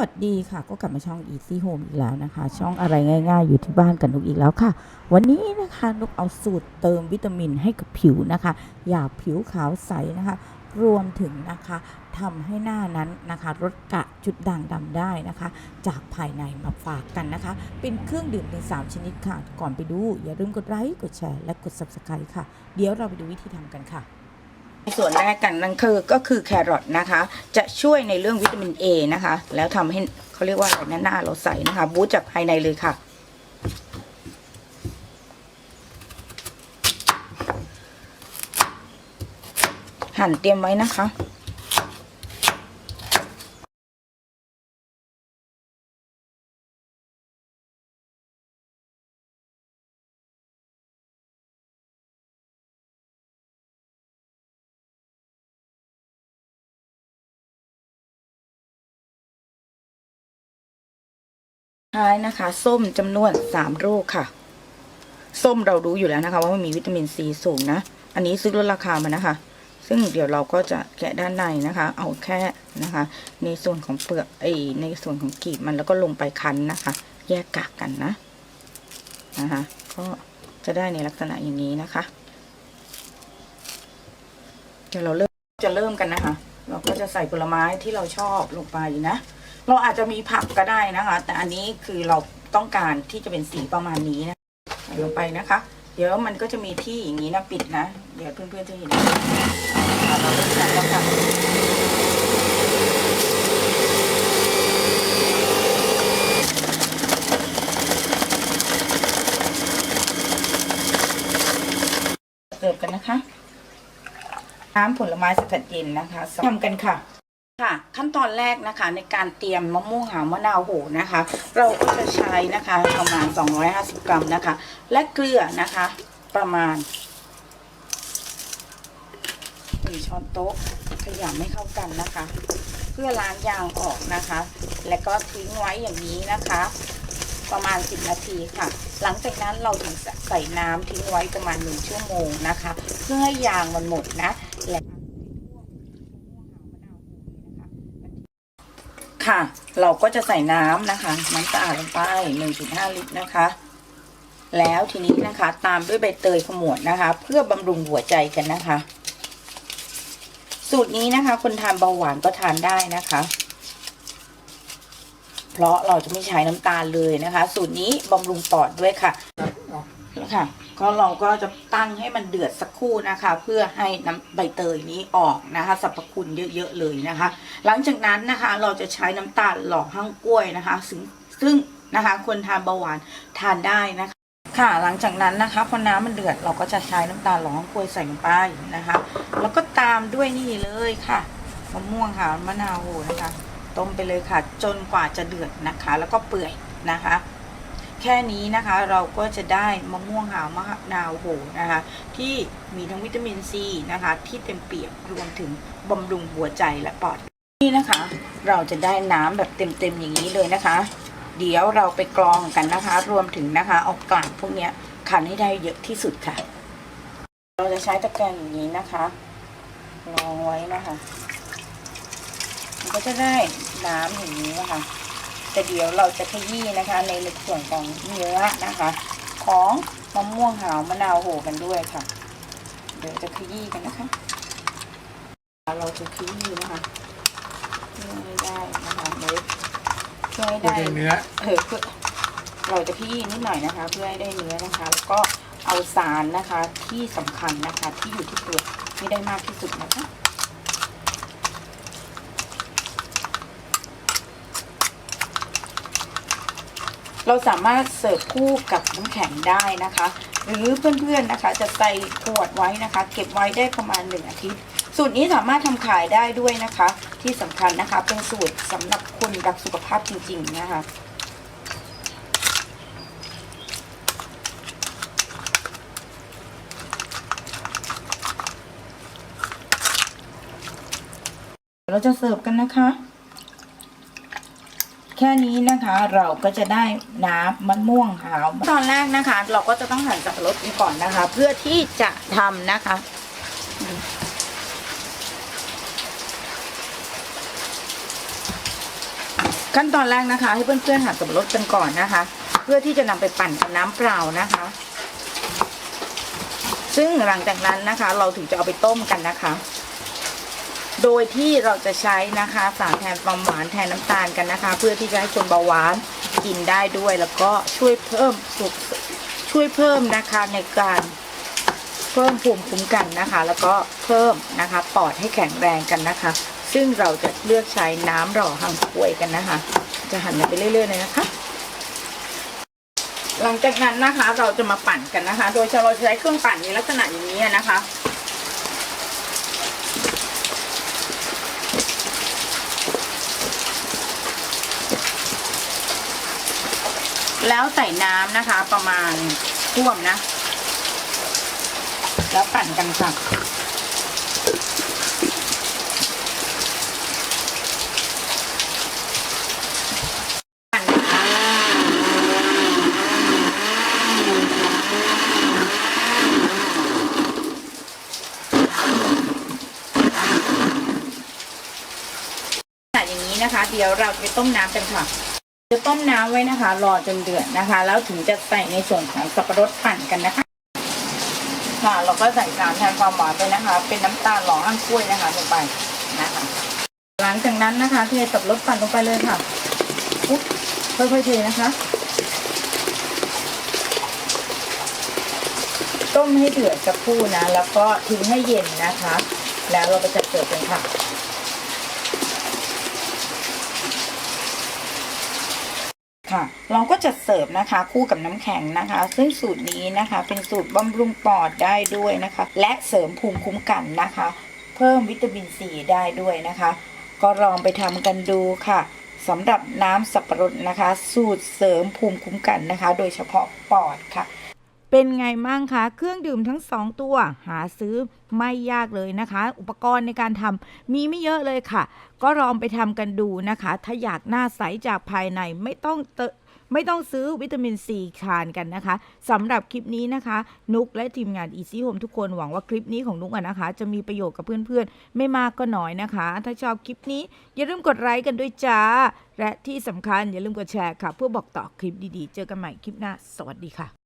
วัสดีค่ะ ก็กลับมาช่อง Easy Home อีกแล้วนะคะ ช่องอะไรง่าย ๆ อยู่ที่บ้านกับนุกอีกแล้วค่ะ วันนี้นะคะนุกเอาสูตรเติมวิตามินให้กับผิวนะคะ อยากผิวขาวใสนะคะ รวมถึงนะคะทำให้หน้านั้นนะคะลดกระจุดด่างดำได้นะคะ จากภายในมาฝากกันนะคะ เป็นเครื่องดื่มถึง3ชนิดค่ะ ก่อนไปดู อย่าลืมกดไลค์กดแชร์และกด Subscribe ค่ะ เดี๋ยวเราไปดูวิธีทำกันค่ะ ส่วนแรกกันนั่นคือก็คือแครอทนะคะ จะช่วยในเรื่องวิตามิน A นะคะ แล้วทำให้เขาเรียกว่าอะไรนะหน้าเราใสนะคะบูตจากภายในเลยค่ะ หั่นเตรียมไว้นะคะ ท้ายนะคะ ส้มจำนวนสามลูกค่ะ ส้มเรารู้อยู่แล้วนะคะ ว่ามันมีวิตามินซีสูงนะ อันนี้ซื้อลดราคามานะคะ ซึ่งเดี๋ยวเราก็จะแกะด้านในนะคะ เอาแค่นะคะ ในส่วนของเปลือกไอในส่วนของกีบมันแล้วก็ลงไปคั้นนะคะ แยกกากกันนะนะคะ ก็จะได้ในลักษณะอย่างนี้นะคะ เดี๋ยวเราเริ่มจะเริ่มกันนะคะ เราก็จะใส่ผลไม้ที่เราชอบลงไปนะ เราอาจจะมีผักก็ได้นะคะ แต่อันนี้คือเราต้องการที่จะเป็นสีประมาณนี้นะใส่ลงไปนะคะ เดี๋ยวมันก็จะมีที่อย่างนี้นะปิดนะ เดี๋ยวเพื่อนๆจะเห็นอะเราเริ่มใส่แล้วค่ะเสิร์ฟกันนะคะ น้ำผลไม้สกัดเย็นนะคะทำกันค่ะ ค่ะขั้นตอนแรกนะคะในการเตรียมมะม่วงหาวมะนาวโหนะคะ เราก็จะใช้นะคะประมาณ 250 กรัมนะคะ และเกลือนะคะประมาณหนึ่งช้อนโต๊ะขยำให้เข้ากันนะคะ เพื่อล้างยางออกนะคะ แล้วก็ทิ้งไว้อย่างนี้นะคะ ประมาณ 10 นาทีค่ะ หลังจากนั้นเราถึงใส่น้ำทิ้งไว้ประมาณ 1 ชั่วโมงนะคะ เพื่อให้ยางมันหมดนะและ ค่ะ เราก็จะใส่น้ำนะคะ น้ำสะอาดลงไป 1.5 ลิตรนะคะ แล้วทีนี้นะคะ ตามด้วยใบเตยขมวดนะคะ เพื่อบำรุงหัวใจกันนะคะ สูตรนี้นะคะ คนทานเบาหวานก็ทานได้นะคะ เพราะเราจะไม่ใช้น้ำตาลเลยนะคะ สูตรนี้บำรุงปอดด้วยค่ะ ค่ะ ก็เราก็จะตั้งให้มันเดือดสักครู่นะคะ เพื่อให้น้ำใบเตยนี้ออกนะคะสรรพคุณเยอะ ๆ เลยนะคะ หลังจากนั้นนะคะเราจะใช้น้ำตาลหล่อห้างกล้วยนะคะ ซึ่งซึ่งนะคะคนทานเบาหวานทานได้นะคะ ค่ะหลังจากนั้นนะคะพอน้ำมันเดือดเราก็จะใช้น้ำตาลหล่อห้างกล้วยใส่ลงไปนะคะ แล้วก็ตามด้วยนี่เลยค่ะมะม่วงค่ะมะนาวนะคะ ต้มไปเลยค่ะ จนกว่าจะเดือดนะคะ แล้วก็เปื่อยนะคะ แค่นี้นะคะเราก็จะได้มะม่วงหาวมะนาวโหนะคะที่มีทั้งวิตามินซีนะคะที่เต็มเปี่ยมรวมถึงบำรุงหัวใจและปอดนี่นะคะ เราจะได้น้ำแบบเต็มๆอย่างนี้เลยนะคะ เดี๋ยวเราไปกรองกันนะคะ รวมถึงนะคะเอากลั่นพวกนี้ขันให้ได้เยอะที่สุดค่ะ เราจะใช้ตะแกรงอย่างนี้นะคะรองไว้นะคะมันก็จะได้น้ำอย่างนี้นะคะ แต่เดี๋ยวเราจะขยี้นะคะ ในส่วนของเนื้อนะคะ ของมะม่วงหาวมะนาวโหกันด้วยค่ะ เดี๋ยวจะขยี้กันนะคะ เราจะขยี้นะคะเพื่อให้ได้นะคะเนื้อเพื่อให้ได้เนื้อเออเพื่อเราจะขยี้นิดหน่อยนะคะ เพื่อให้ได้เนื้อนะคะ แล้วก็เอาสารนะคะที่สำคัญนะคะ ที่อยู่ที่เปลือกให้ได้มากที่สุดนะคะ เราสามารถเสิร์ฟคู่กับน้ำแข็งได้นะคะ หรือเพื่อนๆนะคะจะใส่ขวดไว้นะคะ เก็บไว้ได้ประมาณหนึ่งอาทิตย์ สูตรนี้สามารถทำขายได้ด้วยนะคะ ที่สำคัญนะคะเป็นสูตรสำหรับคนรักสุขภาพจริง ๆ นะคะเราจะเสิร์ฟกันนะคะ แค่นี้นะคะเราก็จะได้น้ำมะม่วงหาวตอนแรกนะคะ เราก็จะต้องหั่นสับปะรดก่อนนะคะ เพื่อที่จะทำนะคะขั้นตอนแรกนะคะ ให้เพื่อนๆหั่นสับปะรดกันก่อนนะคะ เพื่อที่จะนำไปปั่นกับน้ำเปล่านะคะ ซึ่งหลังจากนั้นนะคะ เราถึงจะเอาไปต้มกันนะคะ โดยที่เราจะใช้นะคะสารแทนความหวานแทนน้ำตาลกันนะคะ เพื่อที่จะให้คนเบาหวานกินได้ด้วย แล้วก็ช่วยเพิ่มสุขช่วยเพิ่มนะคะในการเพิ่มภูมิคุ้มกันนะคะ แล้วก็เพิ่มนะคะปอดให้แข็งแรงกันนะคะ ซึ่งเราจะเลือกใช้น้ำหล่อหังกล้วยกันนะคะ จะหั่นไปเรื่อยๆเลยนะคะหลังจากนั้นนะคะเราจะมาปั่นกันนะคะ โดยเราจะใช้เครื่องปั่นในลักษณะอย่างนี้นะคะ แล้วใส่น้ำนะคะ ประมาณท่วมนะ แล้วปั่นกันค่ะปั่นนะคะอย่างนี้นะคะ เดี๋ยวเราจะไปต้มน้ำกันค่ะ จะต้มน้ำไว้นะคะ รอจนเดือดนะคะ แล้วถึงจะใส่ในส่วนของสับปะรดปั่นกันนะคะ ค่ะ เราก็ใส่สารแทนความหวานไปนะคะ เป็นน้ำตาลหล่อห้างกล้วยนะคะลงไปนะคะ หลังจากนั้นนะคะเทสับปะรดปั่นลงไปเลยค่ะอุ๊บค่อยๆเทนะคะ ต้มให้เดือดสักครู่นะ แล้วก็ทิ้งให้เย็นนะคะ แล้วเราก็จะเสิร์ฟกันค่ะ ค่ะ เราก็จะเสิร์ฟนะคะ คู่กับน้ำแข็งนะคะ ซึ่งสูตรนี้นะคะ เป็นสูตรบำรุงปอดได้ด้วยนะคะ และเสริมภูมิคุ้มกันนะคะ เพิ่มวิตามินซีได้ด้วยนะคะ ก็ลองไปทำกันดูค่ะสำหรับน้ำสับปะรดนะคะ สูตรเสริมภูมิคุ้มกันนะคะ โดยเฉพาะปอดค่ะ เป็นไงมั่งคะเครื่องดื่มทั้งสองตัวหาซื้อไม่ยากเลยนะคะ อุปกรณ์ในการทำมีไม่เยอะเลยค่ะ ก็ลองไปทำกันดูนะคะ ถ้าอยากหน้าใสจากภายในไม่ต้องเตไม่ต้องซื้อวิตามินซีทานกันนะคะสำหรับคลิปนี้นะคะ นุกและทีมงาน Easy Home ทุกคนหวังว่าคลิปนี้ของนุกอะนะคะ จะมีประโยชน์กับเพื่อนๆ ไม่มากก็น้อยนะคะ ถ้าชอบคลิปนี้อย่าลืมกดไลค์กันด้วยจ้า และที่สำคัญอย่าลืมกดแชร์ค่ะ เพื่อบอกต่อคลิปดีๆ เจอกันใหม่คลิปหน้า สวัสดีค่ะ